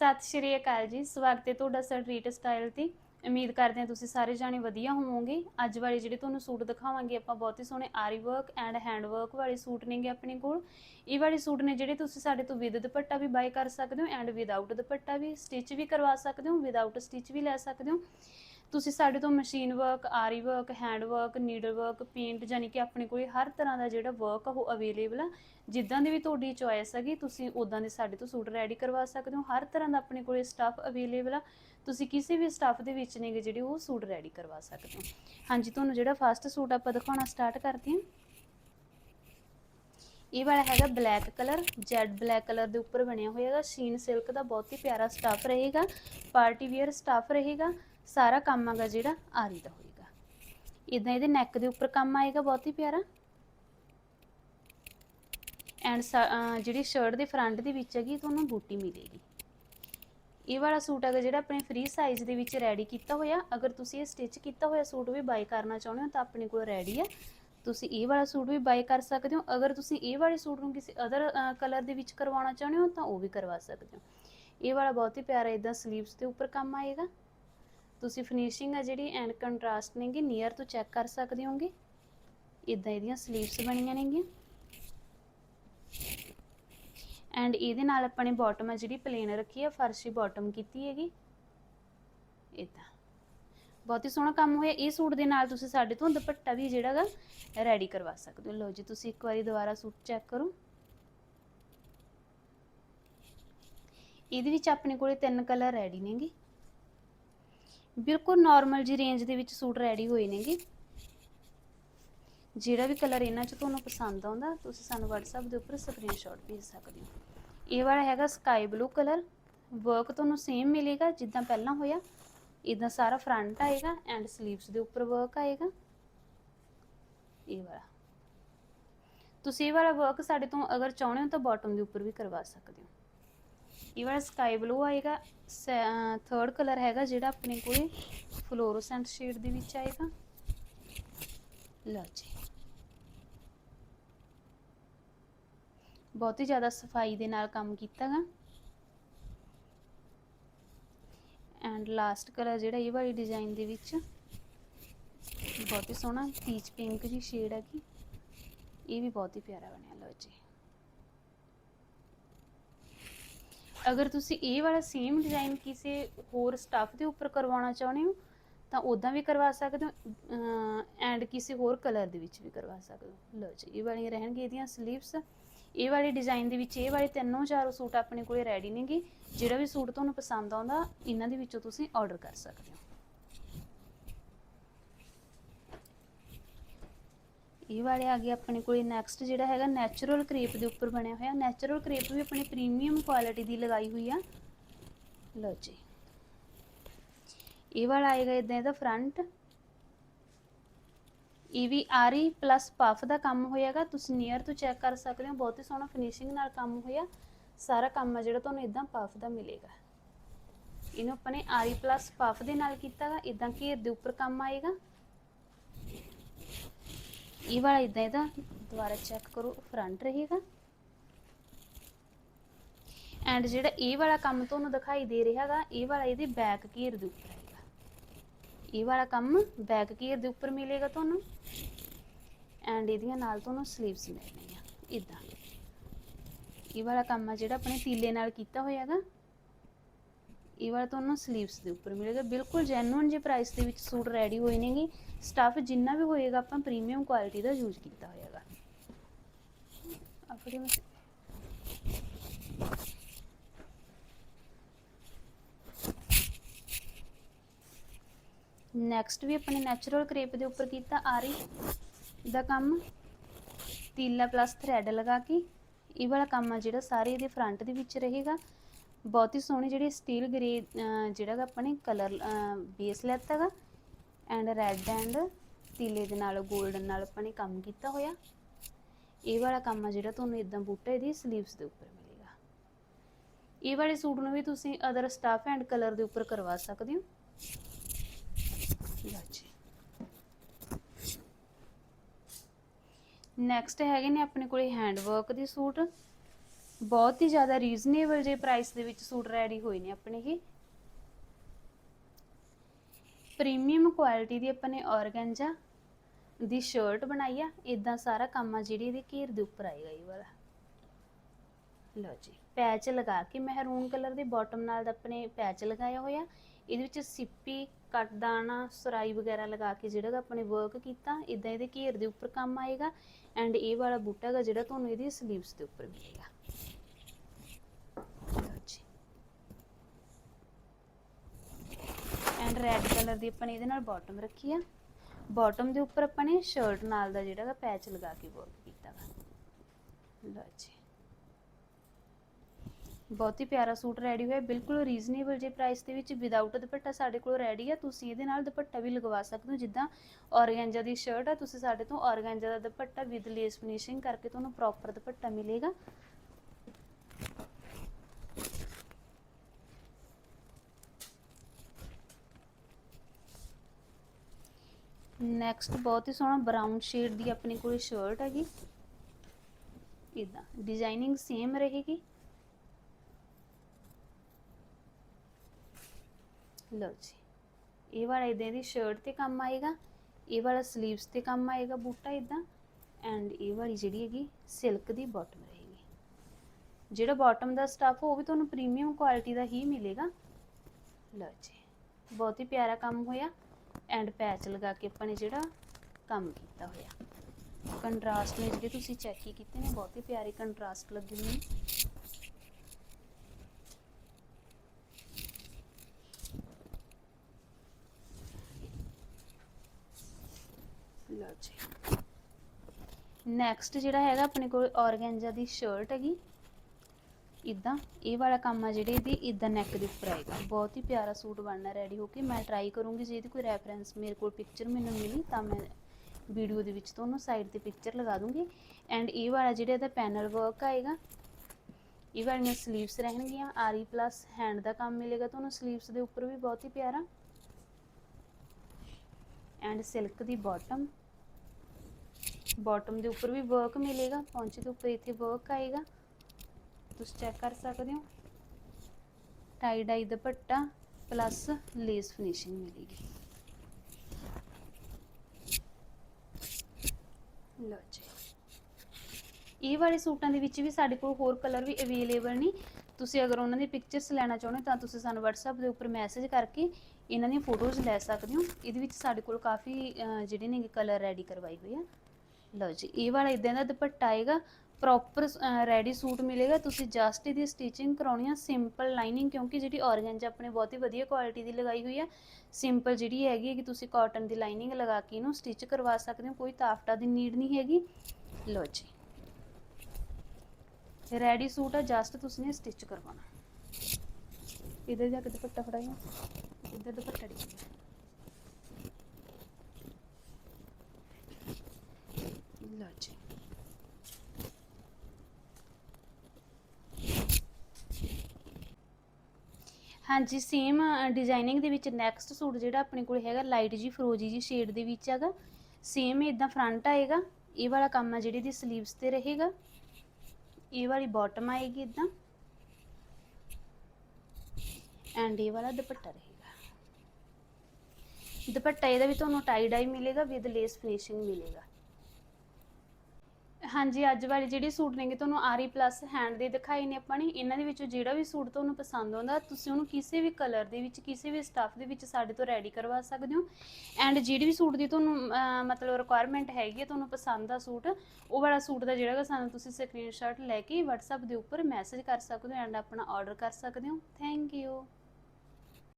ਸਤਿ ਸ਼੍ਰੀ ਅਕਾਲ ਜੀ। ਸਵਾਗਤ ਹੈ ਤੁਹਾਡਾ ਸਟਰੀਟ ਸਟਾਈਲ ਤੇ। ਉਮੀਦ ਕਰਦੇ ਹਾਂ ਤੁਸੀਂ ਸਾਰੇ ਜਾਣੇ ਵਧੀਆ ਹੋਵੋਗੇ। ਅੱਜ ਵਾਲੇ ਜਿਹੜੇ ਤੁਹਾਨੂੰ ਸੂਟ ਦਿਖਾਵਾਂਗੇ, ਆਪਾਂ ਬਹੁਤ ਹੀ ਸੋਹਣੇ ਆਰੀ ਵਰਕ ਐਂਡ ਹੈਂਡ ਵਰਕ ਵਾਲੇ ਸੂਟ ਨੇਗੇ ਆਪਣੇ ਕੋਲ। ਇਹ ਵਾਲੇ ਸੂਟ ਨੇ ਜਿਹੜੇ ਤੁਸੀਂ ਸਾਡੇ ਤੋਂ ਵਿਦ ਦੁਪੱਟਾ ਵੀ ਬਾਈ ਕਰ ਸਕਦੇ ਹੋ ਐਂਡ ਵਿਦਆਊਟ ਦੁਪੱਟਾ ਵੀ ਸਟਿਚ ਵੀ ਕਰਵਾ ਸਕਦੇ ਹੋ ਵਿਦਆਊਟ ਸਟਿਚ ਵੀ ਲੈ ਸਕਦੇ ਹੋ। ਤੁਸੀਂ ਸਾਡੇ ਤੋਂ ਮਸ਼ੀਨ ਵਰਕ ਆਰੀ work hand work needle work paint ਯਾਨੀ ਕਿ ਆਪਣੇ ਕੋਲ ਹਰ ਤਰ੍ਹਾਂ ਦਾ ਜਿਹੜਾ ਵਰਕ ਉਹ ਅਵੇਲੇਬਲ ਆ। ਜਿੱਦਾਂ ਦੀ ਵੀ ਤੁਹਾਡੀ ਚੋਇਸ ਹੈਗੀ, ਤੁਸੀਂ ਉਦਾਂ ਦੇ ਸਾਡੇ ਤੋਂ ਸੂਟ ਰੈਡੀ ਕਰਵਾ ਸਕਦੇ ਹੋ। ਹਰ ਤਰ੍ਹਾਂ ਦਾ ਆਪਣੇ ਕੋਲੇ ਸਟਾਫ ਅਵੇਲੇਬਲ ਆ। ਤੁਸੀਂ ਕਿਸੇ ਵੀ ਸਟਾਫ ਦੇ ਵਿੱਚ ਨੇਗੇ ਜਿਹੜੇ ਉਹ ਸੂਟ ਰੈਡੀ ਕਰਵਾ ਸਕਦੇ ਹੋ। ਹਾਂਜੀ, ਤੁਹਾਨੂੰ ਜਿਹੜਾ ਫਸਟ ਸੂਟ ਆਪਾਂ ਦਿਖਾਉਣਾ ਸਟਾਰਟ ਕਰਦੇ ਹਾਂ। ਇਹ ਵਾਲਾ ਹੈਗਾ black colour jet black colour ਦੇ ਉੱਪਰ ਬਣਿਆ ਹੋਇਆ ਹੈਗਾ। ਸ਼ੀਨ ਸਿਲਕ ਦਾ ਬਹੁਤ ਹੀ ਪਿਆਰਾ ਸਟਾਫ ਰਹੇਗਾ। ਪਾਰਟੀ ਵੇਅਰ ਸਟਾਫ ਰਹੇਗਾ। ਸਾਰਾ ਕੰਮ ਹੈਗਾ ਜਿਹੜਾ ਆਰੀ ਦਾ ਹੋਏਗਾ। ਇਦਾਂ ਇਹਦੇ ਨੈਕ ਦੇ ਉੱਪਰ ਕੰਮ ਆਏਗਾ ਬਹੁਤ ਹੀ ਪਿਆਰਾ। ਐਂਡ ਜਿਹੜੀ ਸ਼ਰਟ ਦੇ ਫਰੰਟ ਦੇ ਵਿੱਚ ਹੈਗੀ, ਤੁਹਾਨੂੰ ਬੂਟੀ ਮਿਲੇਗੀ। ਇਹ ਵਾਲਾ ਸੂਟ ਹੈਗਾ ਜਿਹੜਾ ਆਪਣੇ ਫ੍ਰੀ ਸਾਈਜ਼ ਦੇ ਵਿੱਚ ਰੈਡੀ ਕੀਤਾ ਹੋਇਆ, ਅਗਰ ਤੁਸੀਂ ਇਹ ਸਟਿਚ ਕੀਤਾ ਹੋਇਆ ਸੂਟ ਵੀ ਬਾਈ ਕਰਨਾ ਚਾਹੁੰਦੇ ਹੋ, ਤਾਂ ਆਪਣੇ ਕੋਲ ਰੈਡੀ ਹੈ ਤੁਸੀਂ ਇਹ ਵਾਲਾ ਸੂਟ ਵੀ ਬਾਈ ਕਰ ਸਕਦੇ ਹੋ। ਅਗਰ ਤੁਸੀਂ ਇਹ ਵਾਲੇ ਸੂਟ ਨੂੰ ਕਿਸੇ ਅਦਰ ਕਲਰ ਦੇ ਵਿੱਚ ਕਰਵਾਉਣਾ ਚਾਹੁੰਦੇ ਹੋ, ਤਾਂ ਉਹ ਵੀ ਕਰਵਾ ਸਕਦੇ ਹੋ। ਇਹ ਵਾਲਾ ਬਹੁਤ ਹੀ ਪਿਆਰਾ ਇਦਾਂ ਸਲੀਵਸ ਦੇ ਉੱਪਰ ਕੰਮ ਆਏਗਾ। ਤੁਸੀਂ ਫਿਨਿਸ਼ਿੰਗ ਆ ਜਿਹੜੀ ਐਂਡ ਕੰਟਰਾਸਟ ਨੇਗੀ ਨੀਅਰ ਤੋਂ ਚੈੱਕ ਕਰ ਸਕਦੇ ਹੋਗੇ? ਇਦਾਂ ਇਹਦੀਆਂ ਸਲੀਵਸ ਬਣੀਆਂ ਨੇਗੀਆਂ। ਐਂਡ ਇਹਦੇ ਨਾਲ ਆਪਾਂ ਨੇ ਬਾਟਮ ਆ ਜਿਹੜੀ ਪਲੇਨ ਰੱਖੀ ਆ, ਫਰਸ਼ੀ ਬਾਟਮ ਕੀਤੀ ਹੈਗੀ। ਇਦਾਂ ਬਹੁਤ ਹੀ ਸੋਹਣਾ ਕੰਮ ਹੋਇਆ। ਇਹ ਸੂਟ ਦੇ ਨਾਲ ਤੁਸੀਂ ਸਾਡੇ ਤੋਂ ਦੁਪੱਟਾ ਵੀ ਜਿਹੜਾਗਾ ਰੈਡੀ ਕਰਵਾ ਸਕਦੇ ਹੋ। ਲਓ ਜੀ, ਤੁਸੀਂ ਇੱਕ ਵਾਰੀ ਦੁਬਾਰਾ ਸੂਟ ਚੈੱਕ ਕਰੋ। ਇਹਦੇ ਵਿੱਚ ਆਪਣੇ ਕੋਲੇ ਤਿੰਨ ਕਲਰ ਰੈਡੀ ਨੇਗੇ। ਬਿਲਕੁਲ ਨਾਰਮਲ ਜੀ ਰੇਂਜ ਦੇ ਵਿੱਚ ਸੂਟ ਰੈਡੀ ਹੋਏ ਨੇਗੇ ਜਿਹੜਾ ਵੀ ਕਲਰ ਇਹਨਾਂ ਚ ਤੁਹਾਨੂੰ ਪਸੰਦ ਆਉਂਦਾ, ਤੁਸੀਂ ਸਾਨੂੰ WhatsApp ਦੇ ਉੱਪਰ ਸਕਰੀਨਸ਼ਾਟ ਭੇਜ ਸਕਦੇ ਹੋ। ਇਹ ਵਾਲਾ ਹੈਗਾ ਸਕਾਈ ਬਲੂ ਕਲਰ ਵਰਕ ਤੁਹਾਨੂੰ ਸੇਮ ਮਿਲੇਗਾ ਜਿੱਦਾਂ ਪਹਿਲਾਂ ਹੋਇਆ। ਇਦਾਂ ਸਾਰਾ ਫਰੰਟ ਆਏਗਾ ਐਂਡ ਸਲੀਵਸ ਦੇ ਉੱਪਰ ਵਰਕ ਆਏਗਾ। ਇਹ ਵਾਲਾ। ਤੁਸੀਂ ਇਹ ਵਾਲਾ ਵਰਕ ਸਾਡੇ ਤੋਂ ਅਗਰ ਚਾਹੁੰਦੇ ਹੋ ਤਾਂ ਬਾਟਮ ਦੇ ਉੱਪਰ ਵੀ ਕਰਵਾ ਸਕਦੇ ਹੋ। ਇਹ ਸਕਾਈ ਬਲੂ ਆਏਗਾ ਥਰਡ ਕਲਰ ਹੈਗਾ ਜਿਹੜਾ ਆਪਣੇ ਕੋਲੇ ਫਲੋਰੋਸੈਂਟ ਸ਼ੇਡ ਦੇ ਵਿੱਚ ਆਏਗਾ। ਲਓ ਜੀ। ਬਹੁਤ ਹੀ ਜ਼ਿਆਦਾ ਸਫ਼ਾਈ ਦੇ ਨਾਲ ਕੰਮ ਕੀਤਾਗਾ। ਐਂਡ ਲਾਸਟ ਕਲਰ ਜਿਹੜਾ ਇਹ ਵਾਲੀ ਡਿਜ਼ਾਈਨ ਦੇ ਵਿੱਚ, ਬਹੁਤ ਹੀ ਸੋਹਣਾ ਪੀਚ ਪਿੰਕ ਜੀ ਸ਼ੇਡ ਹੈਗੀ। ਇਹ ਵੀ ਬਹੁਤ ਹੀ ਪਿਆਰਾ ਬਣਿਆ, ਲਓ ਜੀ। ਅਗਰ ਤੁਸੀਂ ਇਹ ਵਾਲਾ ਸੇਮ ਡਿਜ਼ਾਈਨ ਕਿਸੇ ਹੋਰ ਸਟੱਫ ਦੇ ਉੱਪਰ ਕਰਵਾਉਣਾ ਚਾਹੁੰਦੇ ਹੋ, ਤਾਂ ਉਦਾਂ ਵੀ ਕਰਵਾ ਸਕਦੇ ਹੋ ਐਂਡ ਕਿਸੇ ਹੋਰ ਕਲਰ ਦੇ ਵਿੱਚ ਵੀ ਕਰਵਾ ਸਕਦੇ ਹੋ। ਲਓ ਜੀ, ਇਹ ਵਾਲੀਆਂ ਰਹਿਣਗੀਆਂ ਇਹਦੀਆਂ ਸਲੀਵਸ ਇਹ ਵਾਲੇ ਡਿਜ਼ਾਈਨ ਦੇ ਵਿੱਚ ਇਹ ਵਾਲੇ ਤਿੰਨੋਂ ਚਾਰੋਂ ਸੂਟ ਆਪਣੇ ਕੋਲੇ ਰੈਡੀ ਨੇਗੇ। ਜਿਹੜਾ ਵੀ ਸੂਟ ਤੁਹਾਨੂੰ ਪਸੰਦ ਆਉਂਦਾ, ਇਹਨਾਂ ਦੇ ਵਿੱਚੋਂ ਤੁਸੀਂ ਆਰਡਰ ਕਰ ਸਕਦੇ ਹੋ। ਇਹ ਵਾਲੇ ਆ ਗਏ ਆਪਣੇ ਕੋਲੇ ਨੈਕਸਟ ਜਿਹੜਾ ਹੈਗਾ ਨੈਚੁਰਲ ਕ੍ਰੇਪ ਦੇ ਉੱਪਰ ਬਣਿਆ ਹੋਇਆ। ਨੈਚੁਰਲ ਕ੍ਰੇਪ ਵੀ ਆਪਣੀ ਪ੍ਰੀਮੀਅਮ ਕੁਆਲਿਟੀ ਦੀ ਲਗਾਈ ਹੋਈ ਆ। ਲਓ ਜੀ। ਇਹ ਵਾਲਾ ਆਏਗਾ ਇਦਾਂ ਇਹਦਾ ਫਰੰਟ ਇਹ ਵੀ ਆਰੀ ਪਲੱਸ ਪਫ ਦਾ ਕੰਮ ਹੋਇਆਗਾ। ਤੁਸੀਂ ਨੀਅਰ ਤੋਂ ਚੈੱਕ ਕਰ ਸਕਦੇ ਹੋ। ਬਹੁਤ ਹੀ ਸੋਹਣਾ ਫਿਨਿਸ਼ਿੰਗ ਨਾਲ ਕੰਮ ਹੋਇਆ। ਸਾਰਾ ਕੰਮ ਆ ਜਿਹੜਾ ਤੁਹਾਨੂੰ ਇਦਾਂ ਪਫ ਦਾ ਮਿਲੇਗਾ। ਇਹਨੂੰ ਆਪਾਂ ਨੇ ਆਰੀ ਪਲੱਸ ਪਫ ਦੇ ਨਾਲ ਕੀਤਾਗਾ ਇਦਾਂ ਘੇਰ ਦੇ ਉੱਪਰ ਕੰਮ ਆਏਗਾ। ਇਹ ਵਾਲਾ ਇਦਾਂ ਇਹਦਾ, ਦੁਬਾਰਾ ਚੈੱਕ ਕਰੋ ਫਰੰਟ ਰਹੇਗਾ। ਐਂਡ ਜਿਹੜਾ ਇਹ ਵਾਲਾ ਕੰਮ ਤੁਹਾਨੂੰ ਦਿਖਾਈ ਦੇ ਰਿਹਾਗਾ ਇਹ ਵਾਲਾ ਇਹਦੇ ਬੈਕ ਘੇਰ ਦੇ ਉੱਪਰ ਹੈਗਾ। ਇਹ ਵਾਲਾ ਕੰਮ ਬੈਕ ਘੇਰ ਦੇ ਉੱਪਰ ਮਿਲੇਗਾ ਤੁਹਾਨੂੰ। ਐਂਡ ਇਹਦੀਆਂ ਨਾਲ ਤੁਹਾਨੂੰ ਸਲੀਵਸ ਮਿਲਣਗੀਆਂ ਇਦਾਂ ਇਹ ਵਾਲਾ ਕੰਮ ਆ ਜਿਹੜਾ ਆਪਣੇ ਤੀਲੇ ਨਾਲ ਕੀਤਾ ਹੋਇਆਗਾ ਇਹ ਵਾਲਾ ਤੁਹਾਨੂੰ ਸਲੀਵਸ ਦੇ ਉੱਪਰ ਮਿਲੇਗਾ। ਬਿਲਕੁਲ ਜੈਨੂਇਨ ਜੇ ਪ੍ਰਾਈਸ ਦੇ ਵਿੱਚ ਸੂਟ ਰੈਡੀ ਹੋਏ ਨੇਗੇ ਸਟੱਫ ਜਿੰਨਾ ਵੀ ਹੋਏਗਾ ਆਪਾਂ ਪ੍ਰੀਮੀਅਮ ਕੁਆਲਿਟੀ ਦਾ ਯੂਜ਼ ਕੀਤਾ ਹੋਇਆਗਾ ਆਪਣੀ ਨੈਕਸਟ ਵੀ ਆਪਣੇ ਨੈਚੁਰਲ ਕ੍ਰੇਪ ਦੇ ਉੱਪਰ ਕੀਤਾ ਆਰੀ ਦਾ ਕੰਮ। ਤੀਲਾ ਪਲੱਸ ਥਰੈਡ ਲਗਾ ਕੇ। ਇਹ ਵਾਲਾ ਕੰਮ ਆ ਜਿਹੜਾ ਸਾਰੇ ਇਹਦੇ ਫਰੰਟ ਦੇ ਵਿੱਚ ਰਹੇਗਾ। ਬਹੁਤ ਹੀ ਸੋਹਣੀ ਜਿਹੜੀ ਸਟੀਲ ਗ੍ਰੇ ਜਿਹੜਾ ਨੇ ਕਲਰ ਬੇਸ ਲੈਤਾਗਾ ਐਂਡ ਰੈੱਡ ਐਂਡ ਤੀਲੇ ਦੇ ਨਾਲ 골ਡਨ ਨਾਲ ਆਪਾਂ ਨੇ ਕੰਮ ਕੀਤਾ ਹੋਇਆ। ਇਹ ਵਾਲਾ ਕੰਮ ਆ ਜਿਹੜਾ ਤੁਹਾਨੂੰ ਇਦਾਂ ਬੂਟਾ ਇਹਦੀ ਸਲੀਵਸ ਦੇ ਉੱਪਰ ਮਿਲੇਗਾ। ਇਹ ਵਾਲੇ ਸੂਟ ਨੂੰ ਵੀ ਤੁਸੀਂ ਅਦਰ ਸਟਾਫ ਐਂਡ ਕਲਰ ਦੇ ਉੱਪਰ ਕਰਵਾ ਸਕਦੇ ਹੋ। ਲਓ ਜੀ। ਨੈਕਸਟ ਹੈਗੇ ਨੇ ਆਪਣੇ ਕੋਲੇ ਹੈਂਡ ਵਰਕ ਦੇ ਸੂਟ। ਬਹੁਤ ਹੀ ਜ਼ਿਆਦਾ ਰੀਜ਼ਨੇਬਲ ਜੇ ਪ੍ਰਾਈਸ ਦੇ ਵਿੱਚ ਸੂਟ ਰੈਡੀ ਹੋਏ ਨੇ ਆਪਣੇ ਇਹ। ਪ੍ਰੀਮੀਅਮ ਕੁਆਲਿਟੀ ਦੀ ਆਪਾਂ ਨੇ ਔਰਗੈਂਜਾ ਦੀ ਸ਼ਰਟ ਬਣਾਈ ਆ। ਇਦਾਂ ਸਾਰਾ ਕੰਮ ਆ ਜਿਹੜੀ ਇਹਦੇ ਘੇਰ ਦੇ ਉੱਪਰ ਆਏਗਾ ਇਹ ਵਾਲਾ। ਲਓ ਜੀ ਪੈਚ ਲਗਾ ਕੇ ਮਹਿਰੂਨ ਕਲਰ ਦੇ ਬਾਟਮ ਨਾਲ ਆਪਣੇ ਪੈਚ ਲਗਾਇਆ ਹੋਇਆ। ਇਹਦੇ ਵਿੱਚ ਸਿੱਪੀ, ਕੱਟ ਦਾਣਾ, ਸਰਾਈ ਵਗੈਰਾ ਲਗਾ ਕੇ ਜਿਹੜਾ ਗਾ ਆਪਣੇ ਵਰਕ ਕੀਤਾ ਇਦਾਂ ਇਹਦੇ ਘੇਰ ਦੇ ਉੱਪਰ ਕੰਮ ਆਏਗਾ। ਐਂਡ ਇਹ ਵਾਲਾ ਬੂਟਾ ਗਾ ਜਿਹੜਾ ਤੁਹਾਨੂੰ ਇਹਦੀ ਸਲੀਵਸ ਦੇ ਉੱਪਰ ਮਿਲੇਗਾ ਲਓ ਜੀ ਐਂਡ ਰੈੱਡ ਕਲਰ ਦੀ ਆਪਾਂ ਨੇ ਇਹਦੇ ਨਾਲ ਬਾਟਮ ਰੱਖੀ ਆ। ਬਾਟਮ ਦੇ ਉੱਪਰ ਆਪਾਂ ਨੇ ਸ਼ਰਟ ਨਾਲ ਦਾ ਜਿਹੜਾ ਪੈਚ ਲਗਾ ਕੇ ਵਰਕ ਕੀਤਾ ਵਾ। ਲਓ ਜੀ। ਬਹੁਤ ਹੀ ਪਿਆਰਾ ਸੂਟ ਰੈਡੀ ਹੋਇਆ। ਬਿਲਕੁਲ ਰੀਜ਼ਨੇਬਲ ਜੇ ਪ੍ਰਾਈਸ ਦੇ ਵਿੱਚ ਵਿਦਆਊਟ ਦੁਪੱਟਾ ਸਾਡੇ ਕੋਲ ਰੈਡੀ ਆ, ਤੁਸੀਂ ਇਹਦੇ ਨਾਲ ਦੁਪੱਟਾ ਵੀ ਲਗਵਾ ਸਕਦੇ ਹੋ। ਜਿੱਦਾਂ ਔਰਗੈਂਜਾ ਦੀ ਸ਼ਰਟ ਆ, ਤੁਸੀਂ ਸਾਡੇ ਤੋਂ ਔਰਗੈਂਜਾ ਦਾ ਦੁਪੱਟਾ ਵਿਦ ਲੇਸ ਫਿਨਿਸ਼ਿੰਗ ਕਰਕੇ ਤੁਹਾਨੂੰ ਪ੍ਰੋਪਰ ਦੁਪੱਟਾ ਮਿਲੇਗਾ। ਨੈਕਸਟ ਬਹੁਤ ਹੀ ਸੋਹਣਾ ਬਰਾਊਨ ਸ਼ੇਡ ਦੀ ਆਪਣੇ ਕੋਲ ਸ਼ਰਟ ਹੈਗੀ। ਇਦਾਂ ਡਿਜ਼ਾਈਨਿੰਗ ਸੇਮ ਰਹੇਗੀ। ਲਓ ਜੀ, ਇਹ ਵਾਲਾ ਇਦਾਂ ਦੀ ਸ਼ਰਟ ਤੇ ਕੰਮ ਆਏਗਾ, ਇਹ ਵਾਲਾ 슬ੀਵਸ ਤੇ ਕੰਮ ਆਏਗਾ ਬੂਟਾ ਇਦਾਂ ਐਂਡ ਇਹ ਵਾਲੀ ਜਿਹੜੀ ਹੈਗੀ ਸਿਲਕ ਦੀ ਬਾਟਮ ਰਹੇਗੀ। ਜਿਹੜਾ ਬਾਟਮ ਦਾ ਸਟਫ ਉਹ ਵੀ ਤੁਹਾਨੂੰ ਪ੍ਰੀਮੀਅਮ ਕੁਆਲਿਟੀ ਦਾ ਹੀ ਮਿਲੇਗਾ। ਲਓ ਜੀ, ਬਹੁਤ ਹੀ ਪਿਆਰਾ ਕੰਮ ਹੋਇਆ। ਐਂਡ ਪੈਚ ਲਗਾ ਕੇ ਆਪਾਂ ਨੇ ਜਿਹੜਾ ਕੰਮ ਕੀਤਾ ਹੋਇਆ। ਕੰਟਰਾਸਟ ਨੇ ਜਿਹੜੇ ਤੁਸੀਂ ਚੈੱਕ ਹੀ ਕੀਤੇ ਨੇ, ਬਹੁਤ ਹੀ ਪਿਆਰੇ ਕੰਟਰਾਸਟ ਲੱਗੇ ਨੇ। ਲਓ ਜੀ। ਨੈਕਸਟ ਜਿਹੜਾ ਹੈਗਾ ਆਪਣੇ ਕੋਲ ਔਰਗੈਂਜਾ ਦੀ ਸ਼ਰਟ ਹੈਗੀ। ਇਦਾਂ, ਇਹ ਵਾਲਾ ਕੰਮ ਆ ਜਿਹੜੇ ਇਹਦੇ, ਇਦਾਂ ਨੈਕ ਦੇ ਉੱਪਰ ਆਏਗਾ। ਬਹੁਤ ਹੀ ਪਿਆਰਾ ਸੂਟ ਬਣਨਾ ਰੈਡੀ ਹੋ ਕੇ, ਮੈਂ ਟਰਾਈ ਕਰੂੰਗੀ, ਜੇ ਇਹਦੀ ਕੋਈ ਰੈਫਰੈਂਸ ਮੇਰੇ ਕੋਲ ਪਿਕਚਰ ਮੈਨੂੰ ਮਿਲੀ, ਤਾਂ ਮੈਂ ਵੀਡੀਓ ਦੇ ਵਿੱਚ ਤੁਹਾਨੂੰ ਸਾਈਡ ਤੇ ਪਿਕਚਰ ਲਗਾ ਦੂੰਗੀ। ਐਂਡ ਇਹ ਵਾਲਾ ਜਿਹੜਾ ਇਹਦਾ ਪੈਨਲ ਵਰਕ ਆਏਗਾ, ਇਹ ਵਾਲੀਆਂ 슬ੀਵਸ ਰਹਿਣਗੀਆਂ ਆਰੀ ਪਲੱਸ ਹੈਂਡ ਦਾ ਕੰਮ ਮਿਲੇਗਾ ਤੁਹਾਨੂੰ 슬ੀਵਸ ਦੇ ਉੱਪਰ ਵੀ ਬਹੁਤ ਹੀ ਪਿਆਰਾ। ਐਂਡ ਸਿਲਕ ਦੀ ਬਾਟਮ ਬਾਟਮ ਦੇ ਉੱਪਰ ਵੀ ਵਰਕ ਮਿਲੇਗਾ, ਪੌਂਚੇ ਦੇ ਉੱਪਰ ਇੱਥੇ ਵਰਕ ਆਏਗਾ। ਤੁਸੀਂ ਚੈੱਕ ਕਰ ਸਕਦੇ ਹੋ। Tie dye dupatta plus lace finishing ਮਿਲੇਗੀ। ਲਓ ਜੀ। ਇਹ ਵਾਲੇ ਸੂਟਾਂ ਦੇ ਵਿੱਚ ਵੀ ਸਾਡੇ ਕੋਲ ਹੋਰ ਕਲਰ ਵੀ ਅਵੇਲੇਬਲ ਨੇ। ਤੁਸੀਂ ਅਗਰ ਉਹਨਾਂ ਦੀ ਪਿਕਚਰਸ ਲੈਣਾ ਚਾਹੁੰਦੇ ਹੋ ਤਾਂ ਤੁਸੀਂ ਸਾਨੂੰ WhatsApp ਦੇ ਉੱਪਰ ਮੈਸੇਜ ਕਰਕੇ ਇਹਨਾਂ ਦੀਆਂ ਫੋਟੋਜ਼ ਲੈ ਸਕਦੇ ਹੋ। ਇਹਦੇ ਵਿੱਚ ਸਾਡੇ ਕੋਲ ਕਾਫੀ ਜਿਹੜੇ ਨੇ ਕਲਰ ਰੈਡੀ ਕਰਵਾਈ ਹੋਈ ਆ। ਲਓ ਜੀ, ਇਹ ਵਾਲਾ ਇਦਾਂ ਦਾ ਦੁਪੱਟਾ ਆਏਗਾ। ਪ੍ਰੋਪਰ ਰੈਡੀ ਸੂਟ ਮਿਲੇਗਾ, ਤੁਸੀਂ ਜਸਟ ਇਹਦੀ ਸਟਿਚਿੰਗ ਕਰਾਉਣੀ ਆ ਸਿੰਪਲ ਲਾਈਨਿੰਗ ਕਿਉਂਕਿ ਜਿਹੜੀ ਔਰਗੈਂਜਾ ਆਪਣੇ ਬਹੁਤ ਹੀ ਵਧੀਆ ਕੁਆਲਿਟੀ ਦੀ ਲਗਾਈ ਹੋਈ ਆ ਸਿੰਪਲ ਜਿਹੜੀ ਹੈਗੀ ਹੈ ਕਿ ਤੁਸੀਂ ਕਾਟਨ ਦੀ ਲਾਈਨਿੰਗ ਲਗਾ ਕੇ ਇਹਨੂੰ ਸਟਿਚ ਕਰਵਾ ਸਕਦੇ ਹੋ, ਕੋਈ ਤਾਫਟਾ ਦੀ ਨੀਡ ਨਹੀਂ ਹੈਗੀ। ਲਓ ਜੀ। ਰੈਡੀ ਸੂਟ ਆ ਜਸਟ ਤੁਸੀਂ ਨੇ ਸਟਿਚ ਕਰਵਾਉਣਾ। ਇਧਰ ਜਾ ਕੇ ਦੁਪੱਟਾ ਫੜਾਈਓ ਇਧਰ ਦੁਪੱਟਾ ਡਿੱਗਿਆ ਲਓ ਜੀ। ਹਾਂਜੀ ਸੇਮ ਡਿਜ਼ਾਈਨਿੰਗ ਦੇ ਵਿੱਚ ਨੈਕਸਟ ਸੂਟ ਜਿਹੜਾ ਆਪਣੇ ਕੋਲ ਹੈਗਾ ਲਾਈਟ ਜੀ, ਫਰੋਜੀ ਜੀ ਸ਼ੇਡ ਦੇ ਵਿੱਚ ਹੈਗਾ। ਸੇਮ ਇਦਾਂ ਫਰੰਟ ਆਏਗਾ। ਇਹ ਵਾਲਾ ਕੰਮ ਆ ਜਿਹੜੀ ਦੀ 슬ੀਵਸ ਤੇ ਰਹੇਗਾ। ਇਹ ਵਾਲੀ ਬਾਟਮ ਆਏਗੀ ਇਦਾਂ ਐਂਡ ਇਹ ਵਾਲਾ ਦੁਪੱਟਾ ਰਹੇਗਾ। ਦੁਪੱਟਾ ਇਹਦਾ ਵੀ ਤੁਹਾਨੂੰ ਟਾਈ ਡਾਈ ਮਿਲੇਗਾ ਵਿਦ ਲੇਸ ਫਿਨਿਸ਼ਿੰਗ ਮਿਲੇਗਾ। ਹਾਂਜੀ ਅੱਜ ਵਾਲੇ ਜਿਹੜੇ ਸੂਟ ਨੇਗੇ ਤੁਹਾਨੂੰ ਆਰੀ ਪਲੱਸ ਹੈਂਡ ਦੇ ਦਿਖਾਏ ਨੇ ਆਪਾਂ ਨੇ। ਇਹਨਾਂ ਦੇ ਵਿੱਚੋਂ ਜਿਹੜਾ ਵੀ ਸੂਟ ਤੁਹਾਨੂੰ ਪਸੰਦ ਆਉਂਦਾ ਤੁਸੀਂ ਉਹਨੂੰ ਕਿਸੇ ਵੀ ਕਲਰ ਦੇ ਵਿੱਚ ਕਿਸੇ ਵੀ ਸਟੱਫ ਦੇ ਵਿੱਚ ਸਾਡੇ ਤੋਂ ਰੈਡੀ ਕਰਵਾ ਸਕਦੇ ਹੋ। ਐਂਡ ਜਿਹੜੀ ਵੀ ਸੂਟ ਦੀ ਤੁਹਾਨੂੰ ਅਹ, ਮਤਲਬ ਰਿਕੁਆਇਰਮੈਂਟ ਹੈਗੀ ਹੈ ਤੁਹਾਨੂੰ ਪਸੰਦ ਆ ਸੂਟ ਉਹ ਵਾਲਾ ਸੂਟ ਦਾ ਜਿਹੜਾ ਗਾ ਸਾਨੂੰ ਤੁਸੀਂ ਸਕਰੀਨਸ਼ਾਟ ਲੈ ਕੇ WhatsApp ਦੇ ਉੱਪਰ ਮੈਸੇਜ ਕਰ ਸਕਦੇ ਹੋ ਐਂਡ ਆਪਣਾ ਆਰਡਰ ਕਰ ਸਕਦੇ ਹੋ। Thank you